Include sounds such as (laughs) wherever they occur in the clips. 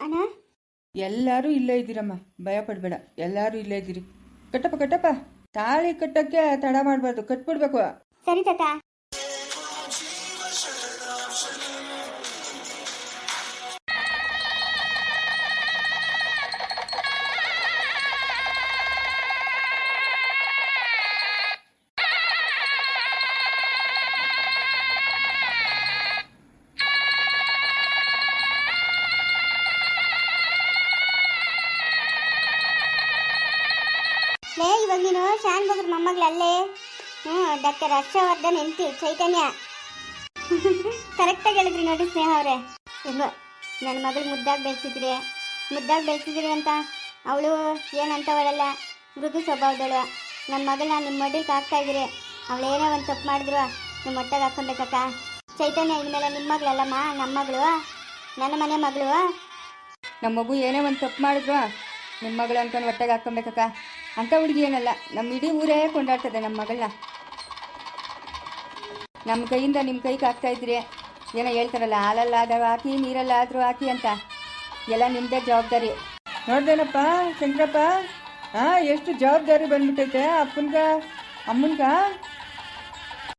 ಅಣ್ಣ? ಎಲ್ಲರೂ ಇಲ್ಲೇ ಇದ್ದೀರಮ್ಮ. ಭಯ ಪಡಬೇಡ ಎಲ್ಲರೂ ಇಲ್ಲೇ ಇದ್ದೀರಿ. ಕಟ್ಟಪ್ಪ ಕಟ್ಟಪ್ಪ. ತಾಳಿ ಕಟ್ಟಕ್ಕೆ ತಡ ಮಾಡಬಾರ್ದು. ಕಟ್ಬಿಡ್ಬೇಕು. ಸರಿ ತಾತ. ಲೇ, ಇವಾಗ ನೀನು ಶಾನ್ ಬಗ್ರ ಮೊಮ್ಮಗಳು ಅಲ್ಲೇ? ಹ್ಞೂ, ಡಾಕ್ಟರ್ ಹರ್ಷವರ್ಧನ್ ಎಂತಿ ಚೈತನ್ಯ. (laughs) ಕರೆಕ್ಟಾಗಿ ಹೇಳಿದ್ರಿ ನೋಡಿ ಸ್ನೇಹ ಅವರೇ. ಇಲ್ಲ ನನ್ನ ಮಗಳು ಮುದ್ದಾಗಿ ಬೆಳೆಸಿದ್ರಿ ಮುದ್ದಾಗಿ ಬೆಳೆಸಿದ್ರಿ ಅಂತ ಅವಳು ಏನಂತವಳಲ್ಲ, ಮೃದು ಸ್ವಭಾವದಳು. ನನ್ನ ಮಗಳನ್ನ ನಿಮ್ಮ ಮಡಿಗೆ ಹಾಕ್ತಾ ಇದ್ದೀರಿ. ಅವಳು ಏನೋ ಒಂದು ತಪ್ಪು ಮಾಡಿದ್ರು ನಿಮ್ಮ ಹೊಟ್ಟೆಗೆ ಹಾಕ್ಕೊಬೇಕಕ್ಕ ಚೈತನ್ಯ ಇನ್ಮೇಲೆ ನಿಮ್ಮ ಮಗಳಲ್ಲಮ್ಮ ನಮ್ಮ ಮಗಳು? ನನ್ನ ಮನೆ ಮಗಳು? ನಮ್ಮ ಮಗು ಏನೇ ಒಂದು ತಪ್ಪು ಮಾಡಿದ್ರು ನಿಮ್ಮ ಮಗಳು ಅಂತ ಹೊಟ್ಟೆಗೆ ಹಾಕ್ಕೊಬೇಕಕ್ಕ ಅಂತ ಹುಡುಗಿ ಏನಲ್ಲ ನಮ್ಮ ಇಡೀ ಊರೇ ಕೊಂಡಾಡ್ತದೆ ನಮ್ಮ ಮಗಳನ್ನ ನಮ್ಮ ಕೈಯಿಂದ ನಿಮ್ಮ ಕೈಗೆ ಹಾಕ್ತಾ ಇದ್ರಿ ಏನೋ ಹೇಳ್ತಾರಲ್ಲ ಹಾಲಲ್ಲಾದವ ಹಾಕಿ ನೀರಲ್ಲಾದರೂ ಹಾಕಿ ಅಂತ. ಎಲ್ಲ ನಿಮ್ಮದೇ ಜವಾಬ್ದಾರಿ. ನೋಡ್ದೇನಪ್ಪ ಶಂಕರಪ್ಪ? ಹಾಂ ಎಷ್ಟು ಜವಾಬ್ದಾರಿ ಬಂದ್ಬಿಟ್ಟೈತೆ ಅಪ್ಪನ್ಗ ಅಮ್ಮನ್ಗ?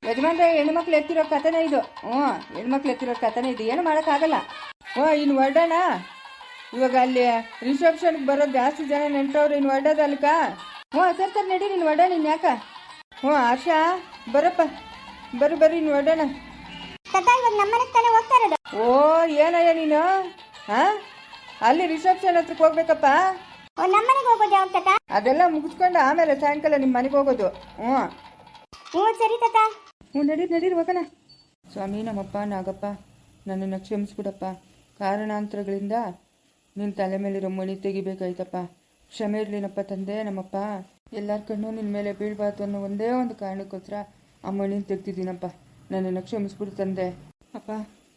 ಯಜಮಾನ್ರ ಹೆಣ್ಮಕ್ಳು ಎತ್ತಿರೋ ಕಥೆನೇ ಇದು. ಹ್ಞೂ ಹೆಣ್ಮಕ್ಳು ಎತ್ತಿರೋ ಕಥೆನೇ ಇದು. ಏನು ಮಾಡೋಕ್ಕಾಗಲ್ಲ. ಓ ಇನ್ನು ಹೊರಡೋಣ? ಇವಾಗ ಅಲ್ಲಿ ರಿಸೆಪ್ಷನ್ಗೆ ಬರೋದು ಜಾಸ್ತಿ ಜನ ನೆಂಟವ್ರು ಇನ್ನು ಹೊರಡೋದಲ್ಕ ಹ್ಞೂ ಸರ್ ಸರ್ ನಡಿ ನೀನು ಒಡ ನೀನು ಯಾಕ? ಹ್ಞೂ ಆಶಾ ಬರಪ್ಪ. ಬರ್ರಿ ಬರ್ರಿ ನೀನು ಒಡೋಣ ಓ ಏನಯ್ಯ ನೀನು? ಹಾ? ಅಲ್ಲಿ ರಿಸೆಪ್ಷನ್ ಹತ್ರಕ್ಕೆ ಹೋಗ್ಬೇಕಪ್ಪ. ಅದೆಲ್ಲ ಮುಗಿಸ್ಕೊಂಡು ಆಮೇಲೆ ಸಾಯಂಕಾಲ ನಿಮ್ಮ ಮನೆಗೆ ಹೋಗೋದು. ಹ್ಞೂ. ಹ್ಞೂ ಸರಿ ತತ್ತ ಹ್ಞೂ ನಡೀರಿ ನಡೀರಿ ಹೋಗೋಣ. ಸ್ವಾಮಿ ನಮ್ಮಪ್ಪ ನಾಗಪ್ಪ ನನ್ನನ್ನು ಕ್ಷಮಿಸ್ಬಿಡಪ್ಪ. ಕಾರಣಾಂತರಗಳಿಂದ ನಿನ್ನ ತಲೆ ಮೇಲಿರೋ ಮಣಿ ತೆಗಿಬೇಕಾಯ್ತಪ್ಪ. ಕ್ಷಮೆ ಇರಲಿನಪ್ಪ ತಂದೆ, ನಮ್ಮಪ್ಪ. ಎಲ್ಲರ ಕಣ್ಣು ನಿನ್ನ ಮೇಲೆ ಬೀಳ್ಬಾರ್ದು ಅನ್ನೋ ಒಂದೇ ಒಂದು ಕಾರಣಕ್ಕೋಸ್ಕರ ಆ ಮಣಿನ ತೆಗ್ದಿದ್ದೀನಪ್ಪ. ನನ್ನನ್ನು ಕ್ಷಮಿಸ್ಬಿಡು ತಂದೆ. ಅಪ್ಪ,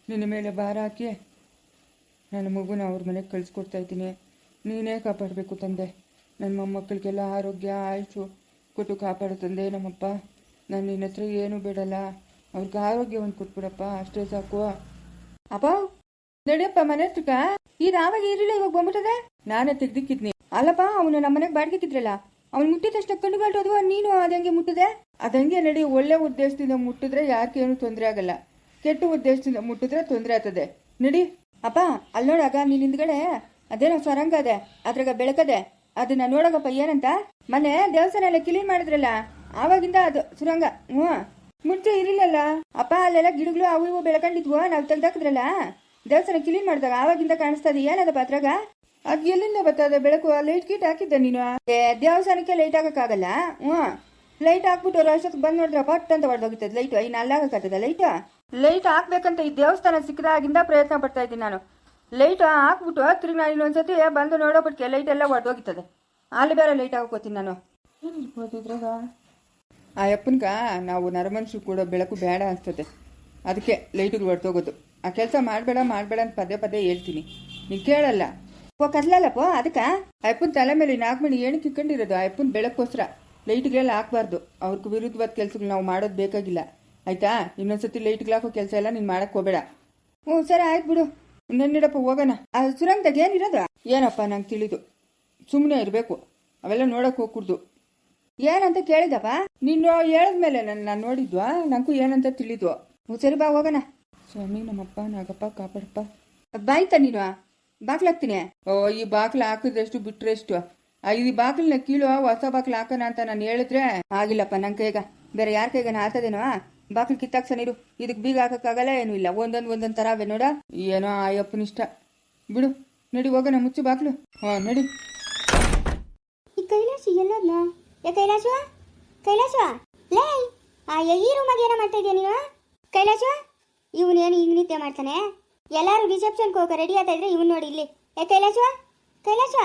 ನಿನ್ನ ಮೇಲೆ ಭಾರ ಹಾಕಿ ನನ್ನ ಮಗುನ ಅವ್ರ ಮನೆಗೆ ಕಳಿಸ್ಕೊಡ್ತಾ ಇದ್ದೀನಿ. ನೀನೇ ಕಾಪಾಡಬೇಕು ತಂದೆ. ನನ್ನ ಮೊಮ್ಮಕ್ಕಳಿಗೆಲ್ಲ ಆರೋಗ್ಯ ಆಯುಷು ಕೊಟ್ಟು ಕಾಪಾಡು ತಂದೆ, ನಮ್ಮಪ್ಪ. ನಾನು ನಿನ್ನ ಹತ್ರ ಏನೂ ಬೇಡಲ್ಲ. ಅವ್ರಿಗೆ ಆರೋಗ್ಯವನ್ನು ಕೊಟ್ಬಿಡಪ್ಪ. ಅಷ್ಟೇ ಸಾಕು. ಅಪ್ಪ! ನಡಿಯಪ್ಪ, ಮನೆ ಹತ್ರಕ್ಕ? ಇದು ಆವಾಗ ಇರಲಿಲ್ಲ ಇವಾಗ ಬಂದ್ಬಿಟ್ಟದೆ? ನಾನೇ ತೆಗ್ದಿಕ್ಕಿದ್ನಿ. ಅಲ್ಲಪ್ಪ, ಅವನು ನಮ್ಮ ಮನೆಗೆ ಬಾಡ್ಗಿಕ್ಕಿದ್ರಲ್ಲ ಅವ್ನು ಮುಟ್ಟಿದ ತಕ್ಷಣ ಕಣ್ಣುಗಳ್ಟೋದ್ವ ನೀನು ಅದಂಗೆ ಮುಟ್ಟಿದೆ? ಅದಂಗೆ ನಡಿ, ಒಳ್ಳೆ ಉದ್ದೇಶದಿಂದ ಮುಟ್ಟಿದ್ರೆ ಯಾರಿಗೇನು ತೊಂದರೆ ಆಗಲ್ಲ. ಕೆಟ್ಟ ಉದ್ದೇಶದಿಂದ ಮುಟ್ಟಿದ್ರೆ ತೊಂದರೆ ಆಗ್ತದೆ. ನಡಿ. ಅಪ್ಪ ಅಲ್ಲಿ ನೋಡಾಗ ನೀನ್ ಹಿಂದ್ಗಡೆ. ಅದೇನೋ ಸ್ವರಂಗ ಅದೆ, ಅದ್ರಾಗ ಬೆಳಕದೆ ಅದನ್ನ ನೋಡಗಪ್ಪ, ಏನಂತ? ಮನೆ ದೇವಸ್ಥಾನ ಎಲ್ಲ ಕ್ಲೀನ್ ಮಾಡಿದ್ರಲ್ಲ, ಆವಾಗಿಂದ ಅದು ಸುರಂಗ. ಹ್ಞೂ ಮುಂಚೆ ಇರಲಿಲ್ಲಲ್ಲ. ಅಪ್ಪ, ಅಲ್ಲೆಲ್ಲ ಗಿಡಗಳು ಅವು ಇವು ಬೆಳ್ಕೊಂಡಿದ್ವು, ನಾವು ತೆಗ್ದಾಕಿದ್ರಲ್ಲ. ದೇವಸ್ಥಾನ ಕ್ಲೀನ್ ಮಾಡಿದಾಗ ಆವಾಗಿಂದ ಕಾಣಿಸ್ತಾ ಇದೆ ಏನದಪ್ಪ ಅದ್ರಾಗ ಅದ್ ಎಲ್ಲಿಂದ ಬರ್ತದೆ ಬೆಳಕು? ಲೈಟ್ ಗೀಟ್ ಹಾಕಿದ್ದೆ ನೀನು. ಏ, ದೇವಸ್ಥಾನಕ್ಕೆ ಲೈಟ್ ಹಾಕಕ್ಕಾಗಲ್ಲ? ಹ್ಞೂ. ಲೈಟ್ ಹಾಕ್ಬಿಟ್ಟು ಅಷ್ಟೊತ್ತಿಗೆ ಬಂದ್ ನೋಡಿದ್ರೆ ಪಟ್ ಅಂತ ಹೊಡೆದೋಗಿತ್ತದ ಲೈಟ್ ಇನ್ನು ಅಲ್ಲಾಗತ್ತದ ಲೈಟ್ ಲೈಟ್ ಹಾಕ್ಬೇಕಂತ ಈ ದೇವಸ್ಥಾನ ಸಿಕ್ಕದಾಗಿಂದ ಪ್ರಯತ್ನ ಪಡ್ತಾ ಇದ್ದೀನಿ ನಾನು. ಲೈಟ್ ಹಾಕ್ಬಿಟ್ಟು ತಿರುಗಿ ನಾನು ಇನ್ನೊಂದ್ಸತಿ ಬಂದು ನೋಡೋಬಿಟ್ಕೆ ಲೈಟ್ ಎಲ್ಲ ಹೊಡೆದೋಗಿತ್ತದೆ ಅಲ್ಲಿ ಬೇರೆ ಲೈಟ್ ಹಾಕೋತೀನಿ ನಾನು. ಇದ್ರಾಗ? ಆ ಅಪ್ಪನ್ಗ ನಾವು ನರಮನ್ಸು ಕೂಡ ಬೆಳಕು ಬೇಡ ಅನ್ಸ್ತದೆ ಅದಕ್ಕೆ ಲೈಟಿಗೆ ಹೊಡ್ತೋಗೋದು ಆ ಕೆಲಸ ಮಾಡಬೇಡ ಮಾಡಬೇಡ ಅಂತ ಪದೇ ಪದೇ ಹೇಳ್ತೀನಿ. ನೀನು ಕೇಳಲ್ಲ. ಓ ಕದ್ಲಲ್ಲಪ್ಪ ಅದಕ್ಕೆ? ಅಯ್ಯಪ್ಪನ ತಲೆ ಮೇಲೆ ನಾಲ್ಕು ಏನಕ್ಕೆ ಇಕ್ಕೊಂಡಿರೋದು ಅಯ್ಯಪ್ಪನ ಬೆಳಕೋಸ್ಕರ ಲೈಟ್ಗಳೆಲ್ಲ ಹಾಕ್ಬಾರ್ದು. ಅವ್ರಿಗೆ ವಿರುದ್ಧವಾದ ಕೆಲಸಗಳು ನಾವು ಮಾಡೋದು ಬೇಕಾಗಿಲ್ಲ. ಆಯ್ತಾ? ಇನ್ನೊಂದ್ಸತಿ ಲೈಟ್ಗೆ ಹಾಕೋ ಕೆಲಸ ಎಲ್ಲ ನೀನು ಮಾಡಕ್ಕೆ ಹೋಗಬೇಡ. ಹ್ಞೂ, ಸರಿ, ಆಯ್ತು ಬಿಡು. ನನ್ನಿಡಪ್ಪ ಹೋಗೋಣ. ಆ ಸುರಂಗದಾಗ ಏನಿರೋದು ಏನಪ್ಪ, ನಂಗೆ ತಿಳಿದು. ಸುಮ್ಮನೆ ಇರಬೇಕು. ಅವೆಲ್ಲ ನೋಡಕ್ಕೆ ಹೋಗ್ಕೂಡ್ದು. ಏನಂತ ಕೇಳಿದಪ್ಪ? ನೀನು ಹೇಳಿದ್ಮೇಲೆ ನನ್ನ ನಾನು ನೋಡಿದ್ವಾ? ನಂಗೂ ಏನಂತ ತಿಳಿದ್ವು. ಹ್ಞೂ, ಸರಿ ಬಾ, ಹೋಗೋಣ. ಸ್ವಾಮಿ ನಮ್ಮಪ್ಪ ನಾಗಪ್ಪ ಕಾಪಾಡಪ್ಪ ಬಾಯ್ತಾ ನೀನು? ಬಾಗ್ಲಾಕ್ತೀನಿ ಓ ಈ ಬಾಗ್ಲ ಹಾಕಿದ್ರೆಷ್ಟು ಬಿಟ್ರೆಷ್ಟು ಆ, ಈ ಬಾಗ್ಲನ್ನ ಕೀಳು ಹೊಸ ಬಾಗ್ಲ ಹಾಕೋಣ ಅಂತ ನಾನು ಹೇಳಿದ್ರೆ? ಆಗಿಲ್ಲಪ್ಪ ನನ್ನ ಕೈಗ. ಬೇರೆ ಯಾರ ಕೈಗನ ಆಗ್ತದೇನೋ ಬಾಗ್ಲು ಕಿತ್ತಾಕ್ಸ ನೀರು. ಇದಕ್ಕೆ ಬೀಗ ಹಾಕಕ್ಕಾಗಲ್ಲ ಏನೂ ಇಲ್ಲ. ಒಂದೊಂದು ಒಂದೊಂದು ಥರ ಅವೆ ನೋಡ. ಏನೋ ಆಯಪ್ಪನ ಇಷ್ಟ ಬಿಡು ನಡಿ ಹೋಗೋಣ ಮುಚ್ಚು ಬಾಗ್ಲು. ಹಾಂ ನಡಿ. ಈ ಕೈಲಾಸ ಎಲ್ಲ ಏ ಕೈಲಾಸ ಕೈಲಾಸ ಲೇ ಆ ಈ ರೂಮಾಗ ಏನೋ ಮಾಡ್ತಾ ಇದೀಯ ನೀನು? ಕೈಲಾಸ ಇವನು ಏನು ಹಿಂಗ್ ನಿತ್ಯ ಮಾಡ್ತಾನೆ? ಎಲ್ಲರೂ ರಿಸೆಪ್ಷನ್ಗೆ ಹೋಗೋ ರೆಡಿ ಆಗ್ತಾ ಇದ್ರೆ ಇವನು ನೋಡಿ ಇಲ್ಲಿ. ಏ ಕೈಲಾಸ? ಕೈಲಾಸ?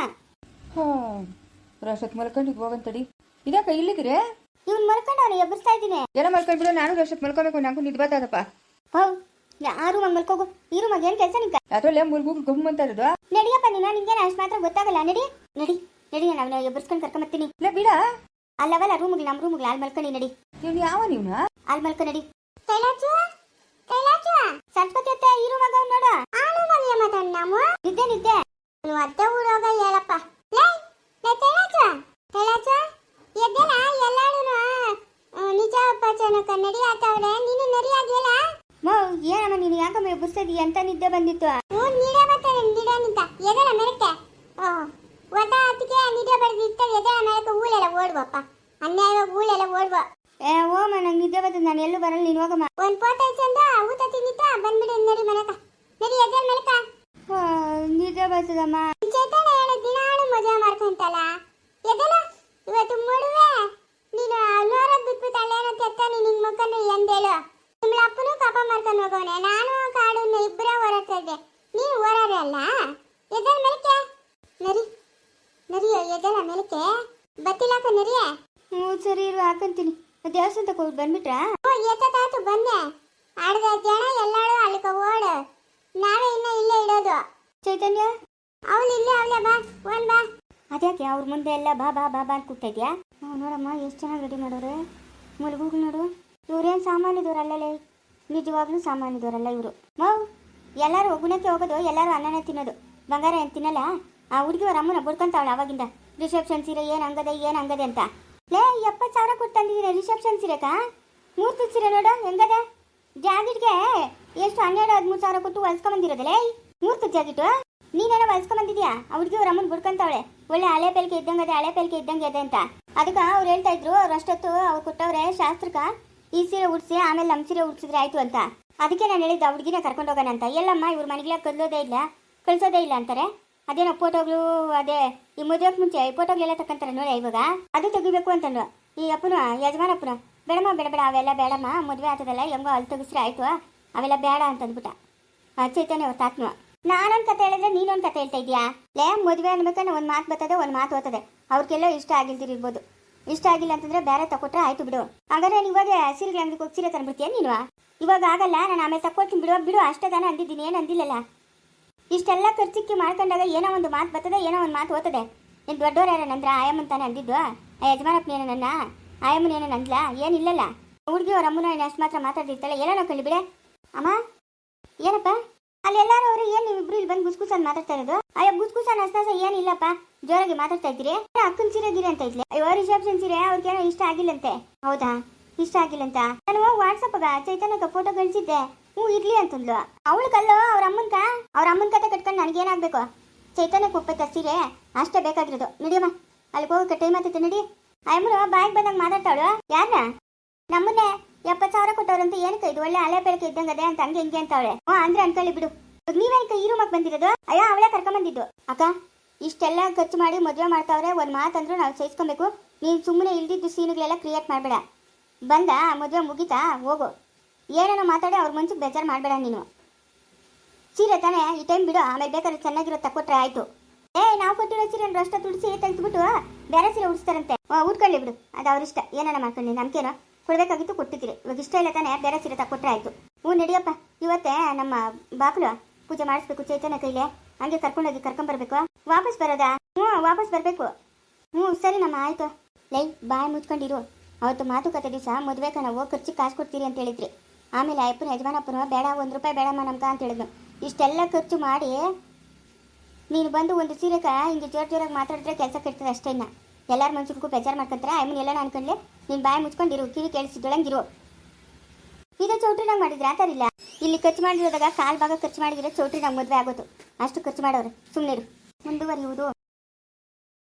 ಹಾಂ ರಸತ್ ಹೋಗಂತ ಹೋಗಂತಡಿ ಇದಕ್ಕ ಇಲ್ಲಿದ್ರೆ ಇವನ್ ಮಲ್ಕೊಂಡು ಅವನು ಎಬ್ಬರಿಸ್ತಾ ಇದ್ದೀನಿ ಏನೋ ಮಲ್ಕೊಂಡ್ಬಿಡು ನಾನು ರಸತ್ ಮಲ್ಕೊಬೇಕು ನಂಗೂ ನಿದ್ ಬರ್ತದಪ್ಪ ಹೌ ಆ ರೂಮಾಗ ಮಲ್ಕೋಗು. ಈ ರೂಮಾಗ ಏನ್ ಕೆಲಸ ನಿಂತ ಅದ್ರಲ್ಲೇ ಮುಲ್ಗು ಗುಮ್ ಅಂತ ಇರೋದು? ನಡಿಯಪ್ಪ ನೀನು ನಿಂಗೇನು ಅಷ್ಟು ಮಾತ್ರ ಗೊತ್ತಾಗಲ್ಲ. ನಡಿ. ನಡಿ. ನಡಿ ನಾನು ಎಬ್ಬರಿಸ್ಕೊಂಡು ಕರ್ಕೊಂಬರ್ತೀನಿ ಇಲ್ಲ ಬಿಡ. ಅಲ್ಲವಲ್ಲ ರೂಮ್ಗೆ ನಮ್ಮ ರೂಮ್ಗೆ ಅಲ್ಲಿ ಮಲ್ಕೊಂಡು ನಡಿ. ಇವ್ನು ಯಾವ ನೀವ್ನ ಅಲ್ಲಿ ಮಲ್ಕೊಂಡು ನಡಿ. ಕೈಲಾಚು ಕೈಲಾಚು ಸರಸ್ವತಿ ಅತ್ತೆ ರೂಮಾಗ ನೋಡು. ಆ ರೂಮಾಗ ಏನ್ ಮಾತಾಡ್ ನಾವು. ನಿದ್ದೆ ನಿದ್ದೆ. ನೀವು ಅತ್ತೆ ಊರೋಗ ಹೇಳಪ್ಪ. ಲೇ ಲೇ ತೆಳಚ. ಎದ್ದೆಲ್ಲ ಎಲ್ಲಾಡುನು. ನಿಜ ಪಚನ ಕನ್ನಡಿ ಆತವ್ರೆ ನೀನು ನರಿ ಆಗಿಲ್ಲ ಮೋ ಏನಮ್ಮ ನೀನು ಯಾಕಮ್ಮ ನಿದ್ದೆ ಬಂದಿತ್ತು. ಹ್ಞೂ ನಿದ್ದೆ ಬರ್ತಾನೆ ನಿಡ ನಿಂತ ಎದರ ಮೆರಕೆ ಓಹ್ ಒಟ ಅದಕ್ಕೆ ನಿದ್ದೆ ಮೆರಕೆ ಊಳೆಲ್ಲ ಓಡ್ಬಪ್ಪ ಅನ್ಯಾಯವಾಗಿ ಊಳೆಲ್ಲ ಓಡ್ಬ ಏ ಓಮ ನಂಗೆ ನಿದ್ದೆ ಬರ್ತದೆ. ನಾನು ಎಲ್ಲೂ ಬರಲ್ಲ ನೀನು ಹೋಗಮ್ಮ. ಒಂದು ಫೋಟೋ ಚಂದ. ಊಟ ತಿನ್ನಿತ್ತ ಬಂದ್ಬಿಡಿ ನಡಿ ಮನೆಕ ನಡಿ ಎದ್ದರ ಮನೆಕ ನಿದ್ದೆ ಬರ್ತದಮ್ಮ. ಚೇತನ ಹೇಳ ದಿನಾಳು ಮಜಾ ಮಾಡ್ಕೊಂತಲ್ಲ? ಎದನ ಇವತ್ತು ಮುಡುವೆ ನೀನು ಅಲ್ಲೋರ ಬಿಟ್ಬಿಟ್ಟು ಅಲ್ಲೇನೋ ತೆತ್ತ ನೀನು ಮಕ್ಕಳು ಎಂದೇಳು. ನಿಮ್ಮ ಅಪ್ಪನೂ ಪಾಪ ಮಾಡ್ಕೊಂಡು ಹೋಗೋನೆ ನಾನು ಕಾಡು ಇಬ್ಬರೇ ಇದ್ದೆ. ನೀನು ಓಡಾರೆ ಅಲ್ಲ? ಎದರ ಮೇಲಕ್ಕೆ ನರಿ ನರಿ ಮೆಲಕೆ ಬತ್ತಿಲ್ಲ ಬತ್ತಿಲಾಕ ನರಿಯೇ ಹ್ಞೂ ಸರಿ ಇರು ಹಾಕಂತೀನಿ. ದೇವಸ್ಥಾನಕ್ಕೆ ಹೋಗಿ ಬಂದ್ಬಿಟ್ರಾ? ಎತ್ತಾತು ಬಂದೆ. ಆಡ್ದ ಜನ ಎಲ್ಲಾರು ಅಲ್ಲಿಕ ಓಡು. ನಾವೇ ಇನ್ನ ಇಲ್ಲೇ ಇಡೋದು. ಚೈತನ್ಯ? ಅವಳು ಇಲ್ಲೇ ಅವಳೆ ಬಾ ಒನ್ ಬಾ. ಅದ್ಯಾಕೆ ಅವ್ರ ಮುಂದೆ ಎಲ್ಲ ಬಾ ಬಾ ಬಾ ಬಾ ಅಂತ ಕೂಗ್ತಾ ಹ್ಞೂ ನೋಡಮ್ಮ ಎಷ್ಟು ಚೆನ್ನಾಗಿ ರೆಡಿ ಮಾಡೋರು. ಮುಳುಗುಗಳು ನೋಡು. ಇವ್ರೇನು ಸಾಮಾನ್ಯದವ್ರು ಅಲ್ಲಲೇ? ನಿಜವಾಗ್ಲೂ ಸಾಮಾನ್ಯದವರಲ್ಲ ಇವರು. ಮೌ ಎಲ್ಲರೂ ಒಗ್ಗುಣಕ್ಕೆ ಹೋಗೋದು ಎಲ್ಲರೂ ಅನ್ನನೇ ತಿನ್ನೋದು. ಬಂಗಾರ ಏನು ತಿನ್ನಲ್ಲ? ಆ ಹುಡುಗಿ ಅವ್ರ ಅಮ್ಮನ ಬುಡ್ಕೊಂತಾವಳ ಅವಾಗಿಂದ. ರಿಸೆಪ್ಷನ್ ಸೀರೆ ಏನು ಹಂಗದೆ ಏನು ಹಂಗದೆ ಅಂತ. ಲೇ ಎಪ್ಪತ್ತು ಸಾವಿರ ಕೊಟ್ಟು ತಂದಿದ್ದೀನಿ ರಿಸೆಪ್ಷನ್ ಸೀರೆಕ ಮೂರ್ತಿ ಸೀರೆ ನೋಡು, ಹೆಂಗದೆ? ಜಾಕೆಟ್ಗೆ ಎಷ್ಟು ಹನ್ನೆರಡು, ಹದಿಮೂರು ಸಾವಿರ ಕೊಟ್ಟು ಹೊಲ್ಸ್ಕೊಂಬಂದಿರೋದಲ್ಲೇ ಮೂರ್ತಿ ಜಾಕೆಟು? ನೀನೇನೋ ಹೊಲ್ಸ್ಕೊಂಬಂದಿದ್ಯಾ? ಅವ್ರಿಗೆ ಅವ್ರ ಅಮ್ಮನ ಬಡ್ಕೊಂತಾವಳೆ. ಒಳ್ಳೆ ಹಳೆ ಪೇಲಿಕೆ ಇದ್ದಂಗೆ ಅದೇ ಹಳೆ ಪೇಲಿಕೆ ಇದ್ದಂಗೆ ಅದೇ ಅಂತ. ಅದಕ್ಕೆ ಅವ್ರು ಹೇಳ್ತಾ ಇದ್ರು ಅವ್ರು ಅಷ್ಟೊತ್ತು ಅವ್ರು ಕೊಟ್ಟವ್ರೆ ಶಾಸ್ತ್ರಕ್ಕೆ ಈ ಸೀರೆ ಉಡ್ಸಿ, ಆಮೇಲೆ ನಮ್ಮ ಸೀರೆ ಉಡ್ಸಿದ್ರೆ ಆಯ್ತು ಅಂತ. ಅದಕ್ಕೆ ನಾನು ಹೇಳಿದ್ದೆ ಹುಡುಗಿನ ಕರ್ಕೊಂಡು ಹೋಗೋಣ ಅಂತ. ಎಲ್ಲಮ್ಮ, ಇವ್ರ ಮನೆಗೆ ಕದಲೋದೇ ಇಲ್ಲ, ಕಳಿಸೋದೇ ಇಲ್ಲ ಅಂತಾರೆ. ಅದೇನೋ ಫೋಟೋಗಳು ಅದೇ, ಈ ಮದುವೆ ಮುಂಚೆ ಈ ಫೋಟೋಗಳೆಲ್ಲ ತಕ್ಕಂತಾರೆ ನೋಡಿ ಇವಾಗ? ಅದು ತೆಗಿಬೇಕು ಅಂತಂದ್ರು ಈ ಅಪ್ಪನ ಯಜಮಾನಪ್ಪನ ಬೇಡಮ್ಮ, ಬೇಡ ಬೇಡ, ಅವೆಲ್ಲ ಬೇಡಮ್ಮ, ಮದುವೆ ಆಗ್ತದಲ್ಲ ಹೆಂಗೋ ಅಲ್ಲಿ ತೆಗಿಸ್ರೆ ಆಯ್ತು, ಅವೆಲ್ಲ ಬೇಡ ಅಂತಂದ್ಬಿಟ್ಟ. ಚೈತನ್ಯ ಅವ್ರ ತಾತ್ನು ನಾನೊಂದು ಕತೆ ಹೇಳಿದ್ರೆ ನೀನೊಂದು ಕತೆ ಹೇಳ್ತಾ ಇದೀಯಾ ಲೇ, ಮದುವೆ ಅನ್ಬೇಕಂದ್ರೆ ಒಂದು ಮಾತು ಬರ್ತದೆ ಒಂದು ಮಾತು ಓದ್ತದೆ ಅವ್ರಿಗೆಲ್ಲ ಇಷ್ಟ ಆಗಿಲ್ದಿರ್ಬೋದು ಇಷ್ಟ ಆಗಿಲ್ಲ ಅಂತಂದ್ರೆ ಬೇರೆ ತಕೊಟ್ರೆ ಆಯ್ತು ಬಿಡು. ಹಾಗಾದ್ರೆ ನೀವು ಇವಾಗ ಸೀರೆಗೆ ಅಂಗಡಿಗೆ ಹೋಗಿ ಸೀರೆ ತಂದ್ಬಿಡ್ತೀಯ ನೀನು? ಇವಾಗ ಆಗಲ್ಲ, ನಾನು ಆಮೇಲೆ ತಕೊಳ್ತೀನಿ ಬಿಡು ಬಿಡು, ಅಷ್ಟೇ ತಾನೇ ಅಂದಿದ್ದೀನಿ, ಏನು ಅಂದಿಲ್ಲಲ್ಲ. ಇಷ್ಟೆಲ್ಲ ಖರ್ಚಿಕ್ಕಿ ಮಾಡ್ಕೊಂಡಾಗ ಏನೋ ಒಂದು ಮಾತು ಬರ್ತದೆ, ಏನೋ ಒಂದು ಮಾತು ಓದ್ತದೆ. ನೀನು ದೊಡ್ಡವ್ರು ಯಾರ ನಂದ್ರ ಆಯಮ್ಮನ್ ತಾನೇ ಅಂದಿದ್ದು? ಆ ಏನೋ ನನ್ನ? ಆಯಮ್ಮನ ಏನೋ ನಂದ್ಲ ಏನಿಲ್ಲಲ್ಲ ಹುಡುಗಿ ಅವ್ರ ಅಮ್ಮನ ಅಷ್ಟು ಮಾತ್ರ ಮಾತಾಡ್ತಿರ್ತಾಳೆ, ಏನೋ ಕಳ್ಳಿ ಬಿಡೆ. ಅಮ್ಮ, ಏನಪ್ಪ? ಅಲ್ಲಿ ಎಲ್ಲರೂ ಅವರು ಏನು ನೀವಿಬ್ರು ಇಲ್ಲಿ ಬಂದು ಗುಸ್ಗುಸ್ ಅಂತ ಮಾತಾಡ್ತಾ ಇರೋದು? ಅಯ್ಯೋ ಗುಸ್ಗುಸ ನಸ್ನಾಸ ಏನಿಲ್ಲಪ್ಪ ಜೋರಾಗಿ ಮಾತಾಡ್ತಾ ಇದ್ದೀರಿ? ಅಕ್ಕನ ಸೀರೆ ಅಂತ ಇದ್ಲಿ. ಅಯ್ಯೋ, ರಿಸೆಪ್ಷನ್ ಸೀರೆ ಅವ್ರಿಗೇನೋ ಇಷ್ಟ ಆಗಿಲ್ಲಂತೆ. ಹೌದಾ? ಇಷ್ಟ ಆಗಿಲ್ಲಂತ? ನಾನು ವಾಟ್ಸಪ್ಗ ಚೈತನ್ಯಕ್ಕ ಫೋಟೋ ಕಳಿಸಿದ್ದೆ. ಹ್ಞೂ ಇರ್ಲಿ ಅಂತಂದ್ಲು. ಅವಳು ಕಲ್ಲು ಅವ್ರ ಕ ಅವ್ರ ಅಮ್ಮನ ಕತೆ ಕಟ್ಕೊಂಡು ನನಗೇನಾಗಬೇಕು? ಚೈತನ್ಯಕ್ಕೆ ಒಪ್ಪತ್ತ ಸೀರೆ ಅಷ್ಟೇ ಬೇಕಾಗಿರೋದು. ನಡಿಯಮ್ಮ, ಅಲ್ಲಿಗೆ ಹೋಗಕ್ಕೆ ಟೈಮ್ ಆಗ್ತೈತೆ ನಡಿ. ಅಯ್ಯಮ್ಮರು ಬಾಯಿಗೆ ಬಂದಂಗೆ ಮಾತಾಡ್ತಾಳು ಯಾರನ್ನ ನಮ್ಮನ್ನೇ ಎಪ್ಪತ್ತು ಸಾವಿರ ಕೊಟ್ಟವ್ರಂತ. ಏನಕ್ಕೆ ಇದು ಒಳ್ಳೆ ಹಳೆ ಬೆಳಕೆ ಇದ್ದಂಗದೆ ಅಂತ ಹಂಗೆ ಹಿಂಗೆ ಅಂತವಳೆ. ಹ್ಞೂ, ಅಂದ್ರೆ ಅನ್ಕೊಳ್ಳಿ ಬಿಡು. ನೀವೇನಕ್ಕೆ ಈ ರೂಮಕ್ಕೆ ಬಂದಿರೋದು? ಅಯ್ಯೋ, ಅವಳೇ ಕರ್ಕೊಂಬಂದಿದ್ದು. ಅಕ್ಕ, ಇಷ್ಟೆಲ್ಲ ಖರ್ಚು ಮಾಡಿ ಮದುವೆ ಮಾಡ್ತಾವ್ರೆ, ಒಂದು ಮಾತಂದ್ರು ನಾವು ಸಹಿಸ್ಕೊಬೇಕು ನೀನು ಸುಮ್ಮನೆ ಇಲ್ದಿದ್ದು ಸೀನುಗಳೆಲ್ಲ ಕ್ರಿಯೇಟ್ ಮಾಡಬೇಡ. ಬಂದ, ಮದುವೆ ಮುಗಿತಾ, ಹೋಗು. ಏನೇನೋ ಮಾತಾಡಿ ಅವ್ರ ಮುಂಚೆ ಬೇಜಾರು ಮಾಡಬೇಡ ನೀನು. ಸೀರೆ ತಾನೆ, ಈ ಟೈಮ್ ಬಿಡು, ಆಮೇಲೆ ಬೇಕಾದ್ರೆ ಚೆನ್ನಾಗಿರೋ ತಕ್ಕೊಟ್ರೆ ಆಯ್ತು. ಏ, ನಾವು ಕೊಟ್ಟಿರೋ ಸೀರೆ ರಷ್ಟ ತುಡಿಸಿ ತೆಗೆದ್ಬಿಟ್ಟು ಬೇರೆ ಸೀರೆ ಉಡಿಸ್ತಾರಂತೆ. ಉಟ್ಕೊಳ್ಳಿ ಬಿಡು, ಅದು ಅವ್ರ ಇಷ್ಟ ಏನಾರ ಮಾಡ್ಕೊಳ್ಳಿ, ನಮ್ಗೇನೋ. ಕೊಡ್ಬೇಕಾಗಿತ್ತು ಕೊಟ್ಟಿದ್ದೀರಿ. ಇವಾಗ ಇಷ್ಟ ಇಲ್ಲ ತಾನೆ, ಬೇರೆ ಸೀರೆ ತಕ್ಕೊಟ್ರೆ ಆಯ್ತು. ಹ್ಞೂ, ನಡಿಯಪ್ಪ. ಇವತ್ತೇ ನಮ್ಮ ಬಾಕ್ಲು ಪೂಜೆ ಮಾಡಿಸ್ಬೇಕು, ಚೈತನ್ಯ ಕೈಲೆ. ಹಂಗೆ ಕರ್ಕೊಂಡೋಗಿ ಕರ್ಕೊಂಬರ್ಬೇಕು. ವಾಪಸ್ ಬರೋದಾ? ಹ್ಞೂ, ವಾಪಸ್ ಬರಬೇಕು. ಹ್ಞೂ, ಸರಿ ನಮ್ಮ, ಆಯಿತು. ಲೈ, ಬಾಯ್ ಮುಚ್ಕೊಂಡಿರು. ಅವತ್ತು ಮಾತುಕತೆ ದಿವಸ ಮದುವೆ ನಾವು ಖರ್ಚಿಗೆ ಕಾಸು ಕೊಡ್ತೀರಿ ಅಂತ ಹೇಳಿದ್ರಿ. ಆಮೇಲೆ ಅಯ್ಯಪ್ಪನ ಯಜಮಾನಪ್ಪನ ಬೇಡ, ಒಂದು ರೂಪಾಯಿ ಬೇಡಮ್ಮ ನಮ್ಕ ಅಂತ ಹೇಳಿದ್ನು ಇಷ್ಟೆಲ್ಲ ಖರ್ಚು ಮಾಡಿ ನೀನು ಬಂದು ಒಂದು ಸೀರೆಕ ಹಿಂಗೆ ಜೋರ್ ಜೋರಾಗಿ ಮಾತಾಡಿದ್ರೆ ಕೆಲಸ ಕೆಡ್ತದೆ ಅಷ್ಟೇ ಇನ್ನ. ಎಲ್ಲಾರ ಮನ್ಸಿಗೂ ಬೇಜಾರು ಮಾಡ್ಕೊಂತಾರೆ. ಅಮ್ಮನ ಎಲ್ಲ ಅನ್ಕೊಂಡ್ಲೆ, ನೀನು ಬಾಯಿ ಮುಚ್ಕೊಂಡಿರು, ಕಿವಿ ಕೇಳಿಸಿದೊಳಂಗಿರು ಇದು ಚೌಟ್ರಿನಾಗ ಮಾಡಿದ್ರೆ ಆ ಥರ ಇಲ್ಲ. ಇಲ್ಲಿ ಖರ್ಚು ಮಾಡಿರೋದಾಗ ಕಾಲು ಭಾಗ ಖರ್ಚು ಮಾಡಿದ್ರೆ ಚೌಟ್ರಿನಾಗ ಮದುವೆ ಆಗೋದು. ಅಷ್ಟು ಖರ್ಚು ಮಾಡೋರು. ಸುಮ್ಮನೆ ಮುಂದುವರಿಯುವುದು.